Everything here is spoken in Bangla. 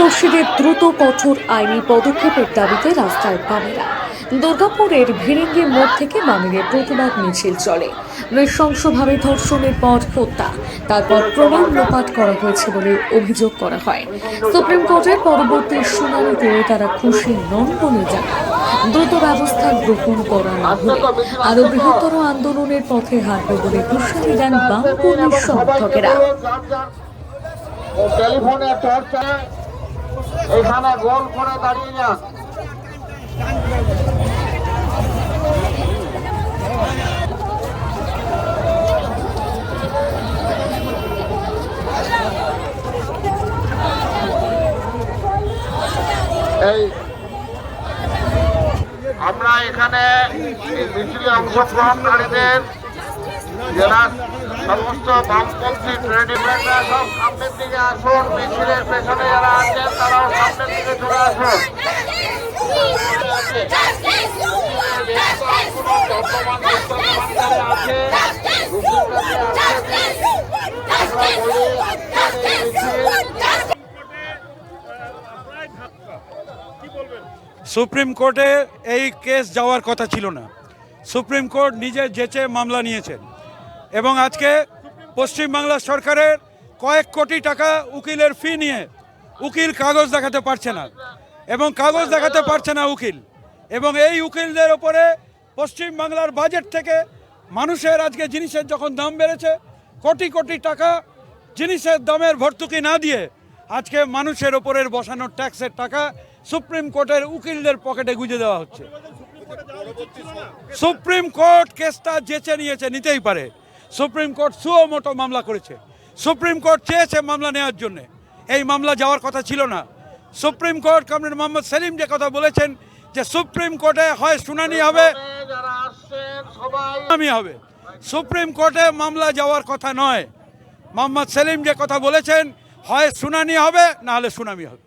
দোষীদের দ্রুত কঠোর আইনি পদক্ষেপের দাবিতে রাস্তায় বামেরা দুর্গাপুরের ভিড়িঙ্গি মোড় থেকে বামেদের প্রতিবাদ মিছিল চলে। নৃশংসভাবে ধর্ষণের পর হত্যা। তারপর প্রমাণ লোপাট করা হয়েছে বলে অভিযোগ করা হয়। সুপ্রিম কোর্টের পরবর্তী শুনানিতে তারা খুশি নন বলে জানায়। দ্রুত ব্যবস্থা গ্রহণ করা না হলে আরও বৃহত্তর আন্দোলনের পথে হাঁটবে বলে হুঁশিয়ারি দেন বাম কর্মী সমর্থকেরা। ও টেলিফোনে চর্চা এখানে গোল করে দাঁড়িয়ে যান। এই, আমরা এখানে এই মিছিলে অংশগ্রহণকারীদের, যারা সমস্ত বামপন্থী ট্রেড ইউনিয়নরা সব সামনের দিকে আসুন, মিছিলের পেছনে যারা আছেন তারাও সামনের দিকে চলে আসুন। সুপ্রিম কোর্টে এই কেস যাওয়ার কথা ছিল না। সুপ্রিম কোর্ট নিজে যেচে মামলা নিয়েছেন। এবং আজকে পশ্চিমবাংলা সরকারের কয়েক কোটি টাকা উকিলের ফি নিয়ে উকিল কাগজ দেখাতে পারছে না। এবং কাগজ দেখাতে পারছে না উকিল। এবং এই উকিলদের ওপরে পশ্চিমবাংলার বাজেট থেকে মানুষের আজকে জিনিসের যখন দাম বেড়েছে, কোটি কোটি টাকা জিনিসের দামের ভর্তুকি না দিয়ে আজকে মানুষের ওপরের বসানো ট্যাক্সের টাকা সুপ্রিম কোর্টের উকিলদের পকেটে গুঁজে দেওয়া হচ্ছে। সুপ্রিম কোর্ট কেসটা যেচে নিয়েছে নিতেই পারে। সুপ্রিম কোর্ট সুও মোটো মামলা করেছে। সুপ্রিম কোর্ট চেয়েছে মামলা নেওয়ার জন্য। এই মামলা যাওয়ার কথা ছিল না। Supreme court comrade Mohammad Salim যে কথা বলেছেন যে সুপ্রিম কোর্টে হয় শুনানি হবে শুনানি হবে। সুপ্রিম কোর্টে মামলা যাওয়ার কথা নয়। মোহাম্মদ সেলিম যে কথা বলেছেন, হয় শুনানি হবে, না হলে সুনামি হবে।